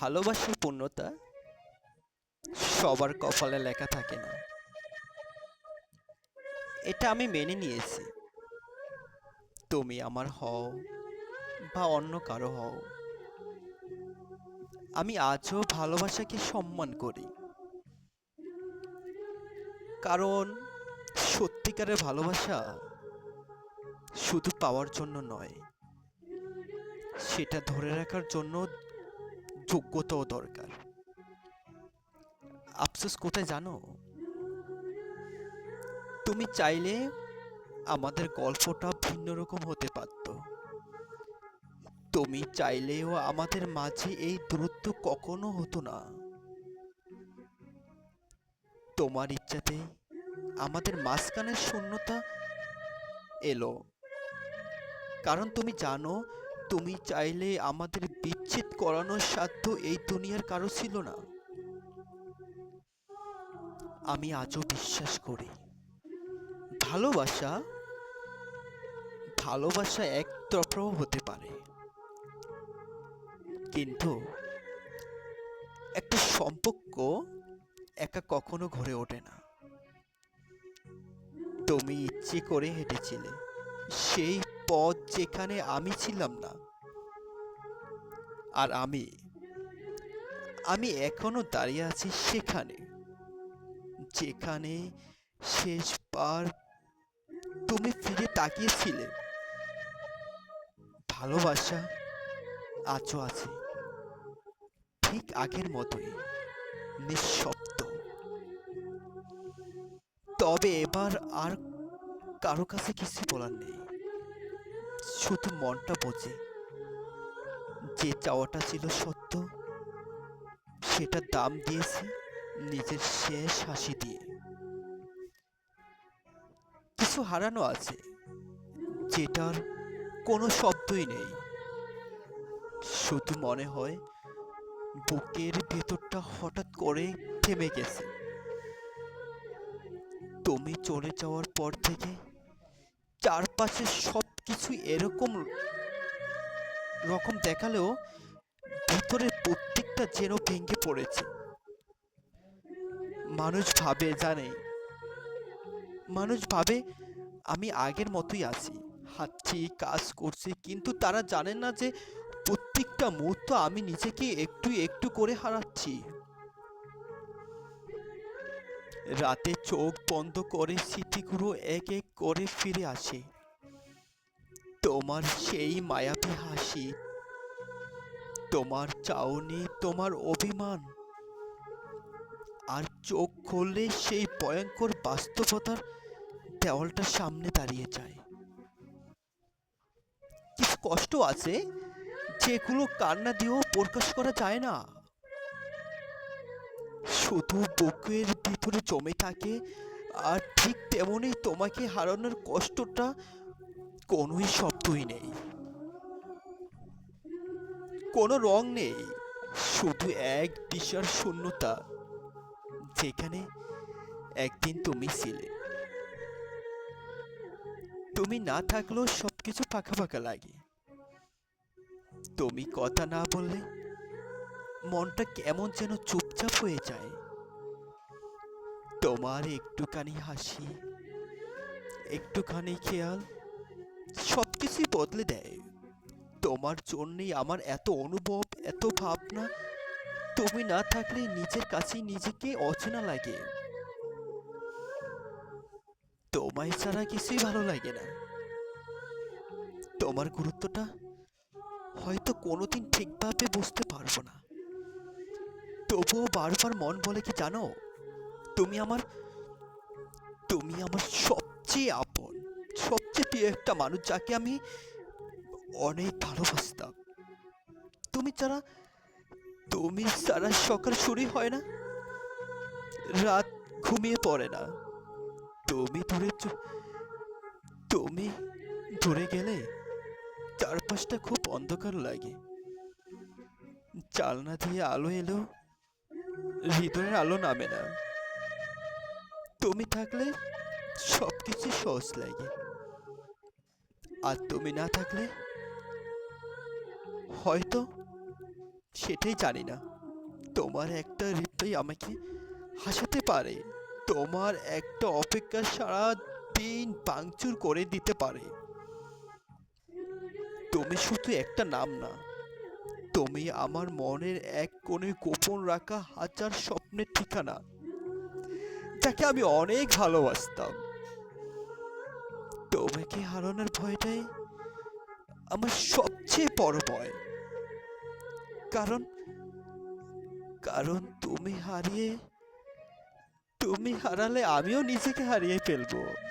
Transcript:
ভালোবাসার পূর্ণতা সবার কপালে লেখা থাকে না। এটা আমি মেনে নিয়েছি। তুমি আমার হও বা অন্য কারও হও। আমি আজও ভালোবাসাকে সম্মান করি। কারণ সত্যিকারের ভালোবাসা শুধু পাওয়ার জন্য নয়, সেটা ধরে রাখার জন্য যোগ্যতাও দরকার। আফসোস কোথায় জানো? তুমি চাইলে আমাদের গল্পটা ভিন্ন রকম হতে পারত। তুমি চাইলেও আমাদের মাঝে এই দূরত্ব কখনো হতো না। তোমার ইচ্ছাতে আমাদের মাঝখানের শূন্যতা এলো। কারণ তুমি জানো, তুমি চাইলে আমাদের বিচ্ছেদ করানোর সাধ্য এই দুনিয়ার কারও ছিল না। আমি আজও বিশ্বাস করি, ভালোবাসা ভালোবাসা এক একতরফাও হতে পারে। কিন্তু একটা সম্পর্ক একা কখনো ঘরে ওঠে না। তুমি ইচ্ছে করে হেঁটেছিলে, সেই পথ যেখানে আমি ছিলাম না। আর আমি আমি এখনও দাঁড়িয়ে আছি সেখানে। যেখানে শেষবার তুমি ফিরে তাকিয়েছিলে। ভালোবাসা আজও আছে। ঠিক আগের মতোই, নিঃশব্দ। তবে এবার আর কারও কাছে কিছু বলার নেই। শুধু মনটা বোঝে। যে চাওয়াটা ছিল সত্য, সেটা দাম দিয়েছি নিজের শেষ হাসি দিয়ে। কিছু হারানো আছে, যেটার কোনো শব্দই নেই। শুধু মনে হয়, বুকের ভেতরটা হঠাৎ করে থেমে গেছে। তুমি চলে যাওয়ার পর থেকে চারপাশে সব কিছু এরকম রকম দেখালেও ভিতরের প্রত্যেকটা যেন ভেঙে পড়েছে। মানুষ ভাবে, জানে। মানুষ ভাবে, আমি আগের মতোই আছি। হাঁটছি, কাজ করছি, কিন্তু তারা জানে না যে প্রত্যেকটা মুহূর্ত আমি নিজেকে একটু একটু করে হারাচ্ছি। রাতে চোখ বন্ধ করে স্মৃতিগুলো এক এক করে ফিরে আসে। তোমার সেই মায়াবী হাসি, তোমার চাউনি, তোমার অভিমান। আর চোখ খুললে সেই ভয়ঙ্কর বাস্তবতার দেওয়ালটা সামনে দাঁড়িয়ে যায়। কিছু কষ্ট আছে যেগুলো কান্না দিয়েও প্রকাশ করা যায় না। শুধু বুকের ভিতরে জমে থাকে, আর ঠিক তেমনই তোমাকে হারানোর কষ্টটা কোনোই শব্দই নেই। কোনো রং নেই, শুধু এক দিশার শূন্যতা, যেখানে একদিন তুমি ছিলে। তুমি না থাকলেও সবকিছু ফাঁকা ফাঁকা লাগে। তুমি কথা না বললে মনটা কেমন যেন চুপচাপ হয়ে যায়। তোমার একটুখানি হাসি, একটুখানি খেয়াল সবকিছুই বদলে দেয়। তোমার জন্যই আমার এত অনুভব, এত ভাবনা। তুমি না থাকলে নিজের কাছেই নিজেকে অচেনা লাগে। তোমায় ছাড়া কিছুই ভালো লাগে না। তোমার গুরুত্বটা হয়তো কোনোদিন ঠিকভাবে বুঝতে পারব না। তবুও বারবার মন বলে কি জানো? তুমি আমার তুমি আমার সবচেয়ে সবচেয়ে প্রিয় একটা মানুষ যাকে আমি অনেক ভালোবাসতাম। তুমি ছাড়া, তুমি সারা সকাল শুরু হয় না, রাত ঘুমিয়ে পড়ে না। তুমি দূরে তুমি দূরে গেলে চারপাশটা খুব অন্ধকার লাগে। জালনা দিয়ে আলো এলেও হৃদয়ের আলো নামে না। তুমি থাকলে সব কিছু সহজ লাগে। আর তুমি না থাকলে? হয়তো, সেটাই জানি না। তোমার একটা রিপ্লাই আমাকে হাসাতে পারে। তোমার একটা অপেক্ষা সারা দিন পাংচুর করে দিতে পারে। তুমি শুধু একটা নাম না, তুমি আমার মনের এক কোণে গোপন রাখা হাজার স্বপ্নের ঠিকানা, যাকে আমি অনেক ভালোবাসতাম। তোমাকে হারানোর ভয়টাই আমার সবচেয়ে বড় ভয়? কারণ কারণ তুমি হারিয়ে, তুমি হারালে আমিও নিজেকে হারিয়ে ফেলব।